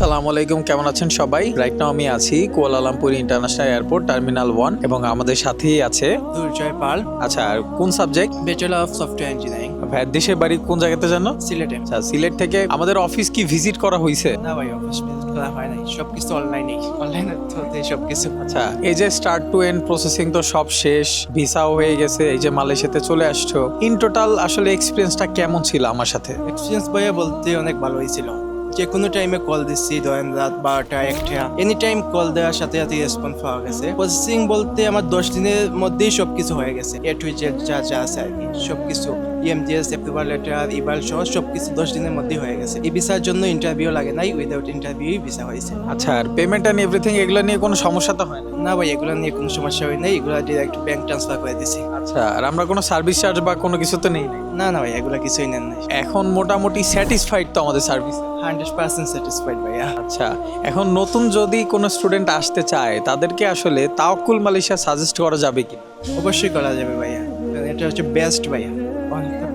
সালাম আলাইকুম কেমন আছেন সবাই? রাইট নাও আমি আছি Kuala Lumpur international airport terminal one এবং আমাদের সাথেই আছে দুর্জয় পাল। আচ্ছা আর কোন subject? Bachelor of software engineering ভাইয়ের দেশের বাড়ি কোন জায়গাতে জানো? সিলেটে। আচ্ছা সিলেট থেকে আমাদের অফিস কি ভিজিট করা হয়েছে না ভাই অফিস ভিজিট করা হয় নাই সব কিছু অনলাইনে অনলাইনে হতে সব কিছু আচ্ছা এই যে স্টার্ট টু এন্ড প্রসেসিং তো সব শেষ ভিসাও হয়ে গেছে এই যে মালয়েশিয়াতে চলে আসছো। ইন টোটাল আসলে এক্সপিরিয়েন্সটা কেমন ছিল আমার সাথে? এক্সপিরিয়েন্স ভাইয়া বলতে অনেক ভালো হয়েছিল যে কোনো টাইমে কল দিচ্ছি, ধরেন রাত বারোটা, একটা। এনি টাইম কল দেওয়ার সাথে সাথে রেসপন্স পাওয়া গেছে। প্রসেসিং বলতে আমার দশ দিনের মধ্যেই সবকিছু হয়ে গেছে। এ টু যা যা আছে আর কি সব কিছু ইএমজিএস অ্যাপ্রুভাল লেটার ইবাল সহ সব কিছু দশ দিনের মধ্যে হয়ে গেছে। এই ভিসার জন্য ইন্টারভিউ লাগে নাই উইদাউট ইন্টারভিউ ভিসা হয়েছে। আচ্ছা আর পেমেন্ট অ্যান্ড এভরিথিং এগুলো নিয়ে কোনো সমস্যা তো হয় না? না ভাই এগুলো নিয়ে কোনো সমস্যা হয় নাই এগুলো ডিরেক্ট ব্যাংক ট্রান্সফার করে দিছি। আচ্ছা আর আমরা কোনো সার্ভিস চার্জ বা কোনো কিছু তো নেই নাই। না না ভাই এগুলো কিছুই নেন নাই। এখন মোটামুটি স্যাটিসফাইড তো আমাদের সার্ভিস হান্ড্রেড পার্সেন্ট স্যাটিসফাইড ভাইয়া। আচ্ছা এখন নতুন যদি কোনো স্টুডেন্ট আসতে চায় তাদেরকে আসলে তাওকুল মালয়েশিয়া সাজেস্ট করা যাবে কি? অবশ্যই করা যাবে ভাইয়া। কারণ এটা হচ্ছে বেস্ট ভাইয়া। অনেকটা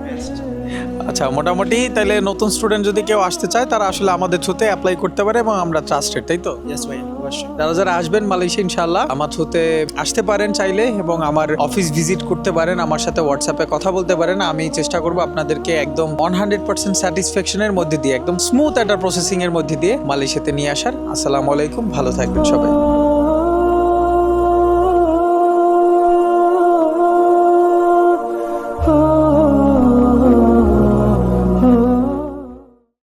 আচ্ছা মোটামুটি তাহলে নতুন স্টুডেন্ট যদি কেউ আসতে চায় তারা আসলে আমাদের থ্রুতে অ্যাপ্লাই করতে পারে এবং আমরা ট্রাস্টেড তাই তো? ইয়েস অবশ্যই। যারা যারা আসবেন মালয়েশিয়া ইনশাল্লাহ আমার থ্রুতে আসতে পারেন চাইলে এবং আমার অফিস ভিজিট করতে পারেন আমার সাথে হোয়াটসঅ্যাপে কথা বলতে পারেন আমি চেষ্টা করব আপনাদেরকে একদম ওয়ান হান্ড্রেড পার্সেন্ট স্যাটিসফ্যাকশনের মধ্যে দিয়ে একদম স্মুথ একটা প্রসেসিং এর মধ্যে দিয়ে মালয়েশিয়াতে নিয়ে আসার। আসসালামু আলাইকুম ভালো থাকবেন সবাই।